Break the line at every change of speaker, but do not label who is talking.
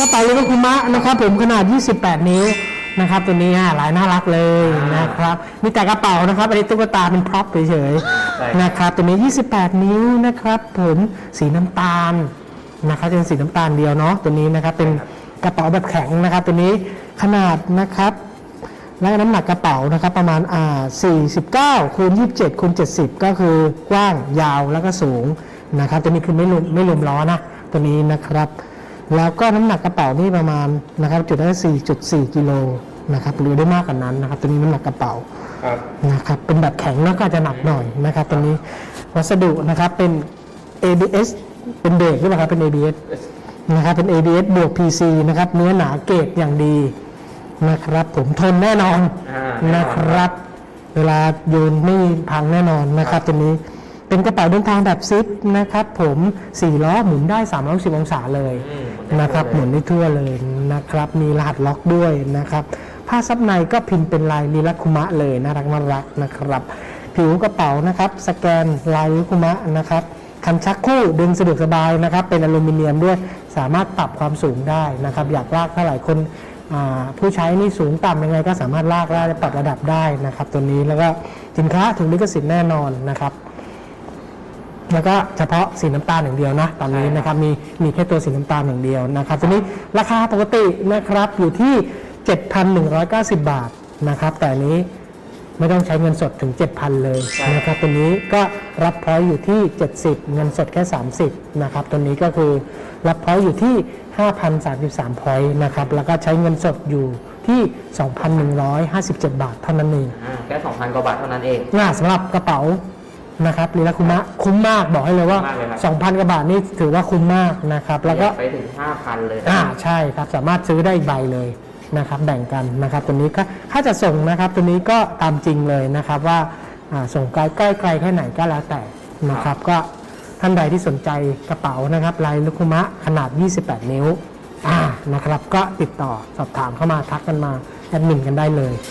กระเป๋าเลโกคุมะนะครับผมขนาด 28 นิ้วนะครับตัวนี้อะลายน่ารักเลยนะครับมีแต่กระเป๋านะครับอันนี้ตุ๊กตาเป็นพร็อพเฉย
ใช่
ๆนะครับตัวนี้ 28 นิ้วนะครับ ผมสีน้ำตาลนะครับจะเป็นสีน้ำตาลเดียวเนาะตัวนี้นะครับเป็นกระเป๋าแบบแข็งนะครับ ตัวนี้ขนาดนะครับ และน้ำหนักกระเป๋านะครับ ประมาณอ่า49คูณ27คูณ70 ก็คือกว้างยาวแล้วก็สูงนะครับ ตัวนี้คือไม่รวมไม่รวมล้อนะตัวนี้นะครับ แล้วก็น้ำหนักกระเป๋านี่ประมาณนะครับจุดได้4.4กิโลนะครับหรือได้มากกว่านั้นนะครับตัวนี้น้ำหนักกระเป๋า
ครับ
นะครับเป็นแบบแข็งแล้วก็อาจจะหนักหน่อยนะครับตัวนี้วัสดุนะครับเป็น ABS เป็นเบรกหรือเปล่าครับเป็น ABS นะครับเป็น ABS บวก PC นะครับเนื้อหนาเกรดอย่างดีนะครับผมทนแน่นอน
อ่า
นะครับ เวลาโยนไม่พังแน่นอนนะครับตัวนี้เป็นกระเป๋าเดินทางแบบซิปนะครับผม 4 ล้อหมุนได้ 360 องศาเลย
อืม
นะครับหมุนได้ทั่วเลยนะครับ มีรหัสล็อกด้วยนะครับ ผ้าซับในก็พิมพ์เป็นลายลีลาคุมะเลยน่ารักน่ารักนะครับ ผิวกระเป๋านะครับ สแกนลายลีลาคุมะนะครับคันชักคู่ดึงสะดวกสบายนะครับ เป็นอลูมิเนียมด้วยสามารถปรับความสูงได้นะครับ อยากลากเท่าไหร่คนผู้ใช้นี่สูงต่ำยังไงก็สามารถลากได้ปรับระดับได้นะครับ ตัวนี้แล้วก็สินค้าถูกลิขสิทธิ์แน่นอนนะครับ แล้วก็เฉพาะสีน้ำตาลอย่างเดียวนะตอนนี้นะครับมีมีแค่ตัวสีน้ำตาลอย่างเดียวนะครับตัวนี้ราคาปกตินะครับอยู่ที่ 7,190 บาทนะครับ แต่อันนี้ไม่ต้องใช้เงินสดถึง 7,000 เลยนะครับตัวนี้ก็รับพอยต์อยู่ที่ 70 เงินสดแค่ 30นะครับตัวนี้ก็คือรับพอยต์อยู่ที่ 5,033พอยต์นะครับแล้วก็ใช้เงินสดอยู่ที่ 2,157 บาทเท่านั้นเอง
อ่าแค่สองพันกว่าบาทเท่านั้นเอง
น่าสำหรับกระเป๋า นะครับลีลาคุมะคุ้มมากบอกให้เลยว่า
คุ้มมากเลยครับ
2,000กว่าบาทนี่ถือว่าคุ้มมากนะครับ แล้วก็
ไปถึงห้าพันเลย
อ่าใช่ครับสามารถซื้อได้อีกใบเลยนะครับ แบ่งกันนะครับตัวนี้ก็ถ้าจะส่งนะครับตัวนี้ก็ตามจริงเลยนะครับว่าอ่าส่งไกลใกล้ไกลแค่ไหนก็แล้วแต่นะครับก็ท่านใดที่สนใจกระเป๋านะครับลายลูกคุมะขนาด 28 นิ้วอ่านะครับก็ติดต่อสอบถามเข้ามาทักกันมาแอดมินกันได้เลย「